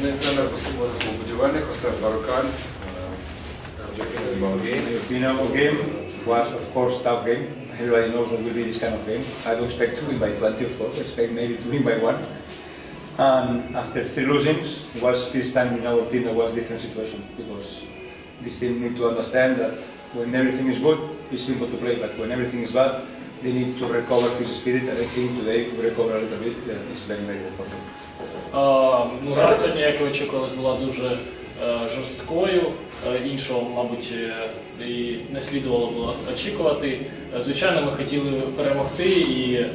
Головний тренер баскетбольного клубу будівельник Осеп Барукаль. Game. The opinion of game was, of course, tough game. Everybody knows that will be this kind of game. I don't expect to win by 20, of course. I expect maybe to win by one. And after three losings, it was first time in our team that was different situation because this team need to understand that when everything is good, it's simple to play, but when everything is bad, they need to recover his spirit. And I think today we recover a little bit. Uh, it's very, very important. Ну, гра сьогодні, як і очікувалось, була дуже е, жорсткою. Е, Іншого, мабуть, е, і не слідувало було очікувати. Звичайно, ми хотіли перемогти і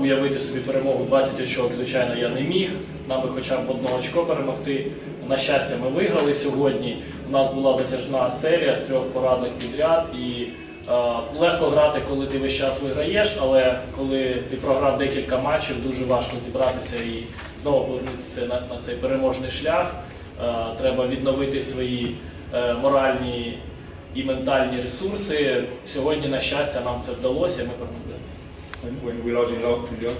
уявити собі перемогу 20 очок, звичайно, я не міг. Нам би хоча б одне очко перемогти. На щастя, ми виграли сьогодні. У нас була затяжна серія з трьох поразок підряд. І легко грати, коли ти весь час виграєш, але коли ти програв декілька матчів, дуже важко зібратися і знову повернутися на, на цей переможний шлях. Е, треба відновити свої е, моральні і ментальні ресурси. Сьогодні, на щастя, нам це вдалося, ми перемогли. When, when we lost in Lyon, in Lyon,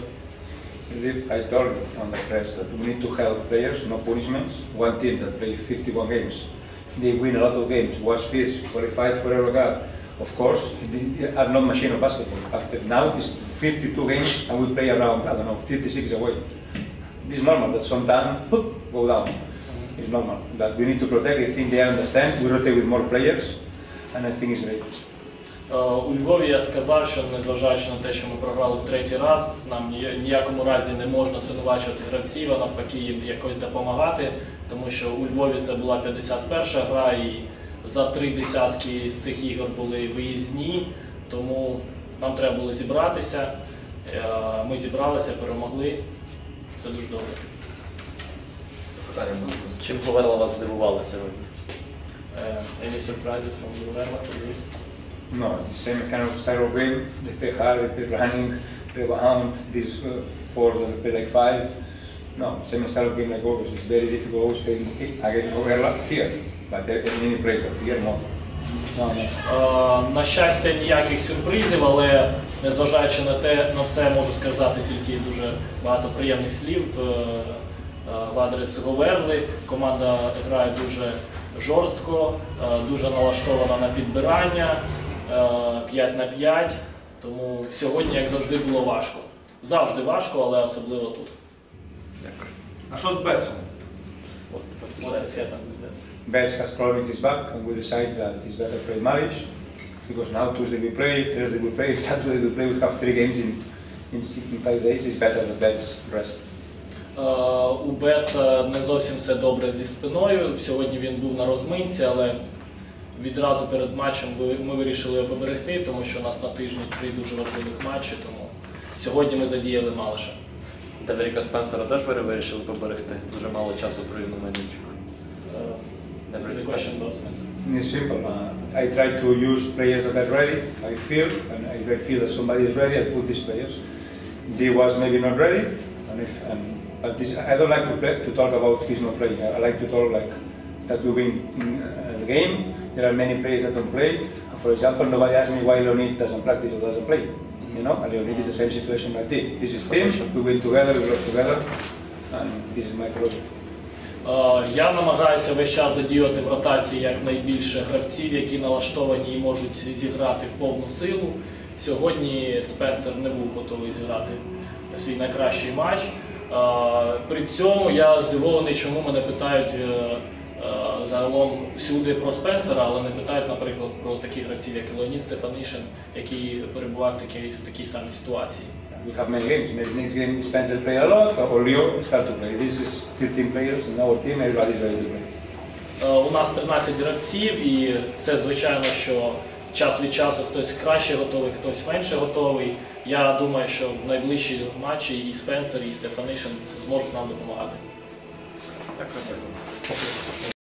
Liv, I told on the press that we need to help players, no punishments. One team that played 51 games, they win a lot of games, was fierce, qualified for Eurocup. Of course, they are not machine of basketball. After now, it's 52 games and we play around, I don't know, 56 away. This normal that sometimes whoop, go down. It's normal. That we need to protect. I think they understand. We rotate with more players, and I think it's great. Е, У Львові я сказав, що незважаючи на те, що ми програли в третій раз, нам ніякому разі не можна звинувачувати гравців, а навпаки їм якось допомагати, тому що у Львові це була 51 гра, і за три десятки з цих ігор були виїзні, тому нам треба було зібратися. Е, Ми зібралися, перемогли. Це дуже добре. Запитання будуть. Чим Говерла вас здивувала сьогодні? Е, Any surprises from Guverna today? No, it's the same kind of style of game. They play hard, they play running, play behind. These uh, fours that play like five. No, same style of game like always. It's very difficult always playing against Overla here, but there is many players, but here more. Е, На щастя, ніяких сюрпризів, але незважаючи на те, на це можу сказати тільки дуже багато приємних слів е, е, в адрес Говерли. Команда грає дуже жорстко, дуже налаштована на підбирання е, 5 на 5. Тому сьогодні, як завжди, було важко. Завжди важко, але особливо тут. А що з Бетсом? What has happened with that? Betts has problem in his back, and we decide that it's better play Marish because now Tuesday we play, Thursday we play, Saturday we play. We have three games in in, in five days. It's better that Betts rest. Е, У Беца не зовсім все добре зі спиною. Сьогодні він був на розминці, але відразу перед матчем ми вирішили його поберегти, тому що у нас на тижні три дуже важливих матчі. Тому сьогодні ми задіяли Малиша. Федеріка Спенсера теж ви вирішили поберегти. Дуже мало часу провів на майданчику. The expected. question Spencer. It's simple. Uh, I try to use players that are ready. I feel, and if I feel that somebody is ready, I put these players. They was maybe not ready, and if and but this, I don't like to play, to talk about he's not playing. I, I like to talk like that we win in, uh, the game. There are many players that don't play. For example, nobody asked me why Leonid doesn't practice or doesn't play. You know, and Leonid is the same situation like this. This is team. We win together. We lost together, and this is my philosophy. Е, Я намагаюся весь час задіяти в ротації якнайбільше гравців, які налаштовані і можуть зіграти в повну силу. Сьогодні Спенсер не був готовий зіграти свій найкращий матч. Е, При цьому я здивований, чому мене питають е, загалом всюди про Спенсера, але не питають, наприклад, про таких гравців, як Леонід Стефанишин, який перебував в такій, в такій самій ситуації. We have many games. Maybe next game Spencer play a lot or Leo start to play. This is 13 players in our team. Everybody is ready to play. Е, У нас 13 гравців, і це звичайно, що час від часу хтось краще готовий, хтось менше готовий. Я думаю, що в найближчі матчі і Спенсер, і Стефанишин зможуть нам допомагати. Дякую.